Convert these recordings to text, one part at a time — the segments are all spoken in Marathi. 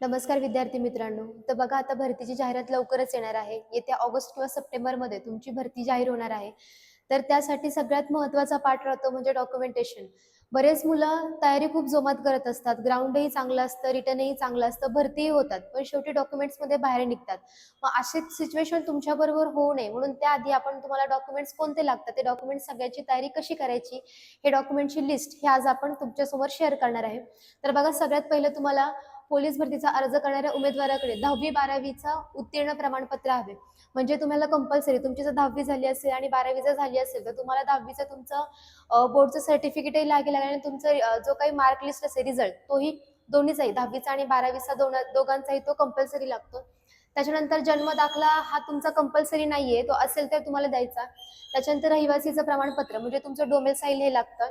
नमस्कार विद्यार्थी मित्रांनो. तर बघा आता भरतीची जाहिरात लवकरच येणार आहे. येत्या ऑगस्ट किंवा सप्टेंबरमध्ये तुमची भरती जाहीर होणार आहे. तर त्यासाठी सगळ्यात महत्त्वाचा पाठ राहतो म्हणजे डॉक्युमेंटेशन बरेच मुलं तयारी खूप जोमात करत असतात. ग्राउंडही चांगलं असतं रिटर्नही चांगलं असतं भरतीही होतात. पण शेवटी डॉक्युमेंट्समध्ये बाहेर निघतात. मग अशी सिच्युएशन तुमच्याबरोबर होऊ नये. म्हणून त्याआधी आपण तुम्हाला डॉक्युमेंट्स कोणते लागतात? ते डॉक्युमेंट्स सगळ्याची तयारी कशी करायची? हे डॉक्युमेंटची लिस्ट हे आज आपण तुमच्यासमोर शेअर करणार आहे. तर बघा सगळ्यात पहिलं तुम्हाला पोलीस भरतीचा अर्ज करणाऱ्या उमेदवाराकडे दहावी बारावीचा उत्तीर्ण प्रमाणपत्र हवे. म्हणजे तुम्हाला कंपल्सरी तुमची जर दहावी झाली असेल आणि बारावी जर झाली असेल तर तुम्हाला दहावीचं तुमचं बोर्डचं सर्टिफिकेटही लागेल आणि तुमचं जो काही मार्क लिस्ट असेल रिझल्ट तोही दोन्हीचाही दहावीचा आणि बारावीचा दोन दोघांचाही तो कंपल्सरी लागतो. त्याच्यानंतर जन्म दाखला हा तुमचा कंपल्सरी नाहीये तो असेल तर तुम्हाला द्यायचा. त्याच्यानंतर रहिवासीचं प्रमाणपत्र म्हणजे तुमचं डोमेसाईल हे लागतं.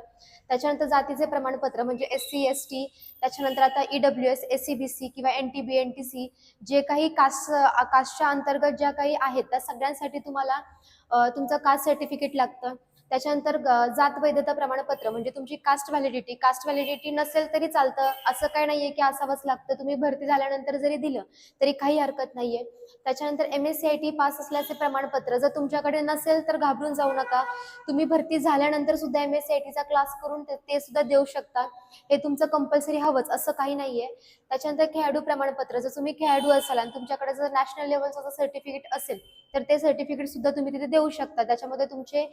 त्याच्यानंतर जातीचे प्रमाणपत्र म्हणजे एस सी एस टी त्याच्यानंतर आता E W S S C B C किंवा N T B N T C जे काही कास्ट कास्टच्या अंतर्गत ज्या काही आहेत त्या सगळ्यांसाठी तुम्हाला तुमचं कास्ट सर्टिफिकेट लागतं. त्याच्यानंतर ग- जात वैधता प्रमाणपत्र म्हणजे तुमची कास्ट व्हॅलिडिटी कास्ट व्हॅलिडिटी नसेल तरी चालतं. असं काही नाहीये की असावंच लागतं. तुम्ही भरती झाल्यानंतर जरी दिलं तरी काही हरकत नाहीये. त्याच्यानंतर M S C I T pass असल्याचे प्रमाणपत्र जर तुमच्याकडे नसेल तर घाबरून जाऊ नका. तुम्ही भरती झाल्यानंतर सुद्धा एम एस सी आय टीचा क्लास करून ते ते सुद्धा देऊ शकता. हे तुमचं कंपल्सरी हवंच असं काही नाहीये. त्याच्यानंतर खेळाडू प्रमाणपत्र जर तुम्ही खेळाडू असाल आणि तुमच्याकडे जर नॅशनल लेवलचं सर्टिफिकेट असेल तर ते सर्टिफिकेट सुद्धा तुम्ही तिथे देऊ शकता. त्याच्यामध्ये तुमचे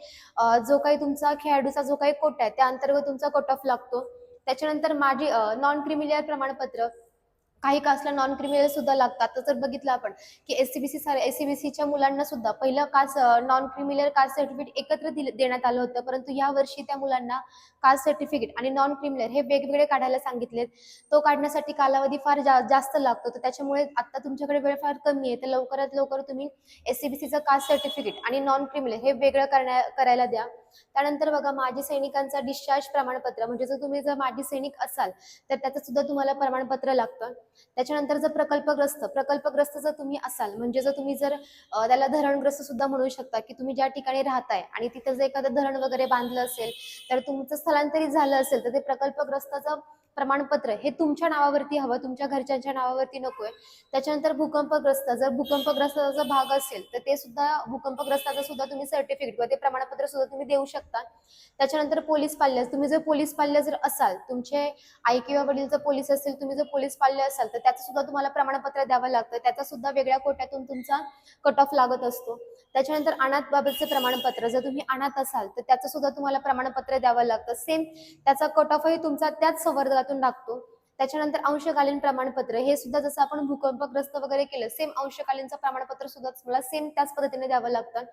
जो काही तुमचा खेळाडूचा जो काही कोटा आहे त्या अंतर्गत तुमचा कट ऑफ लागतो त्याच्यानंतर माझी नॉन क्रिमिलियर प्रमाणपत्र काही कास्टला नॉन क्रिमिनल सुद्धा लागतात. तर जर बघितलं आपण की S C B C S C B सीच्या मुलांना सुद्धा पहिलं caste non criminal caste certificate एकत्र दिले देण्यात आलं होतं. परंतु या वर्षी त्या मुलांना कास्ट सर्टिफिकेट आणि नॉन क्रिमिनल हे वेगवेगळे काढायला सांगितलेत. तो काढण्यासाठी कालावधी फार जा जास्त लागतो. तर त्याच्यामुळे आता तुमच्याकडे वेळ फार कमी आहे. तर लवकरात लवकर तुम्ही एस सी बी सीचं कास्ट सर्टिफिकेट आणि नॉन क्रिमिनल हे वेगळं करण्या करायला द्या. त्यानंतर बघा माजी सैनिकांचा डिस्चार्ज प्रमाणपत्र. म्हणजे जर तुम्ही जर माजी सैनिक असाल तर त्याचं सुद्धा तुम्हाला प्रमाणपत्र लागतं. त्याच्यानंतर जर प्रकल्पग्रस्त प्रकल्पग्रस्त जर तुम्ही असाल म्हणजे जर तुम्ही जर त्याला धरणग्रस्त सुद्धा म्हणू शकता की तुम्ही ज्या ठिकाणी राहताय आणि तिथं जर एखादं धरण वगैरे बांधलं असेल तर तुमचं स्थलांतरित झालं असेल तर ते प्रकल्पग्रस्ताचं प्रमाणपत्र हे तुमच्या नावावरती हवं तुमच्या घरच्यांच्या नावावरती नकोय. त्याच्यानंतर भूकंपग्रस्त जर भूकंपग्रस्ताचा भाग असेल तर ते सुद्धा भूकंपग्रस्ताचं सुद्धा तुम्ही सर्टिफिकेट किंवा ते प्रमाणपत्र सुद्धा तुम्ही देऊ शकता. त्याच्यानंतर पोलीस पाल्य तुम्ही जर पोलीस पाल्य जर असाल तुमचे आई किंवा वडील जर पोलीस असेल तुम्ही जर पोलीस पाल्य असाल तर त्याचं सुद्धा तुम्हाला प्रमाणपत्र द्यावं लागतं. त्याचा सुद्धा वेगळ्या कोट्यातून तुमचा कट ऑफ लागत असतो. त्याच्यानंतर अनाथ बाबतचे प्रमाणपत्र. जर तुम्ही अनाथ असाल तर त्याचं सुद्धा तुम्हाला प्रमाणपत्र द्यावं लागतं. सेम त्याचा कट ऑफही तुमचा त्याच संवर्गातून लागतो. त्याच्यानंतर अंशकालीन प्रमाणपत्र. हे सुद्धा जसं आपण भूकंपग्रस्त वगैरे केलं सेम अंशकालीनचं प्रमाणपत्र सुद्धा तुम्हाला सेम त्याच पद्धतीने द्यावं लागतं.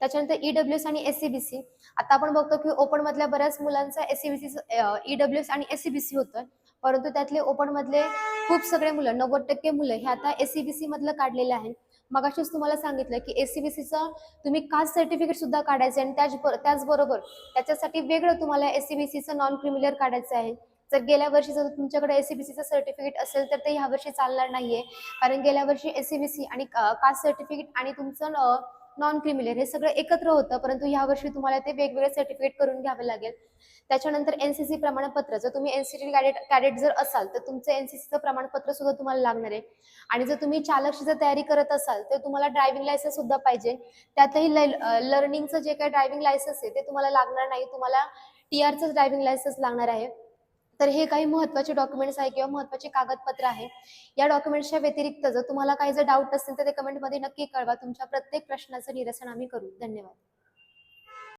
त्याच्यानंतर ई डब्ल्यू आणि एससीबीसी आता आपण बघतो की ओपन मधल्या बऱ्याच मुलांचा S C B C E W आणि एस सी बी सी होतं. परंतु त्यातले ओपन मधले खूप सगळे मुलं नव्वद टक्के मुलं हे आता एस सी बी सी मधलं काढलेले आहेत. मगाशीच तुम्हाला सांगितलं की एस सी बी सीचं तुम्ही कास्ट सर्टिफिकेट सुद्धा काढायचं आहे आणि त्याच त्याचबरोबर त्याच्यासाठी वेगळं तुम्हाला एस सी बी सीचं नॉन क्रिमिलियर काढायचं आहे. जर गेल्या वर्षी जर तुमच्याकडे एस सी बी सीचं सर्टिफिकेट असेल तर ते ह्या वर्षी चालणार नाहीये. कारण गेल्या वर्षी एस सी बी सी आणि कास्ट सर्टिफिकेट आणि तुमचं नॉन क्रिमिलर हे सगळं एकत्र होतं परंतु ह्या वर्षी तुम्हाला ते वेगवेगळे सर्टिफिकेट करून घ्यावे लागेल. त्याच्यानंतर एनसीसी प्रमाणपत्र जर तुम्ही एनसीसी कॅडेट कॅडेट जर असाल तर तुमचं एनसीसीचं प्रमाणपत्र सुद्धा तुम्हाला लागणार आहे. आणि जर तुम्ही चालकची जर तयारी करत असाल तर तुम्हाला ड्रायव्हिंग लायसन्स सुद्धा पाहिजे. त्यातही लर्निंगचं जे काही ड्रायव्हिंग लायसन्स आहे ते तुम्हाला लागणार नाही. तुम्हाला टी आरचंच ड्रायव्हिंग लायसन्स लागणार आहे. तर हे काही महत्त्वाचे डॉक्युमेंट्स आहे किंवा महत्त्वाचे कागदपत्र आहे. या डॉक्युमेंट्सच्या व्यतिरिक्त जर तुम्हाला काही जर डाऊट असतील तर ते कमेंटमध्ये नक्की कळवा. तुमच्या प्रत्येक प्रश्नाचं निरसन आम्ही करू. धन्यवाद.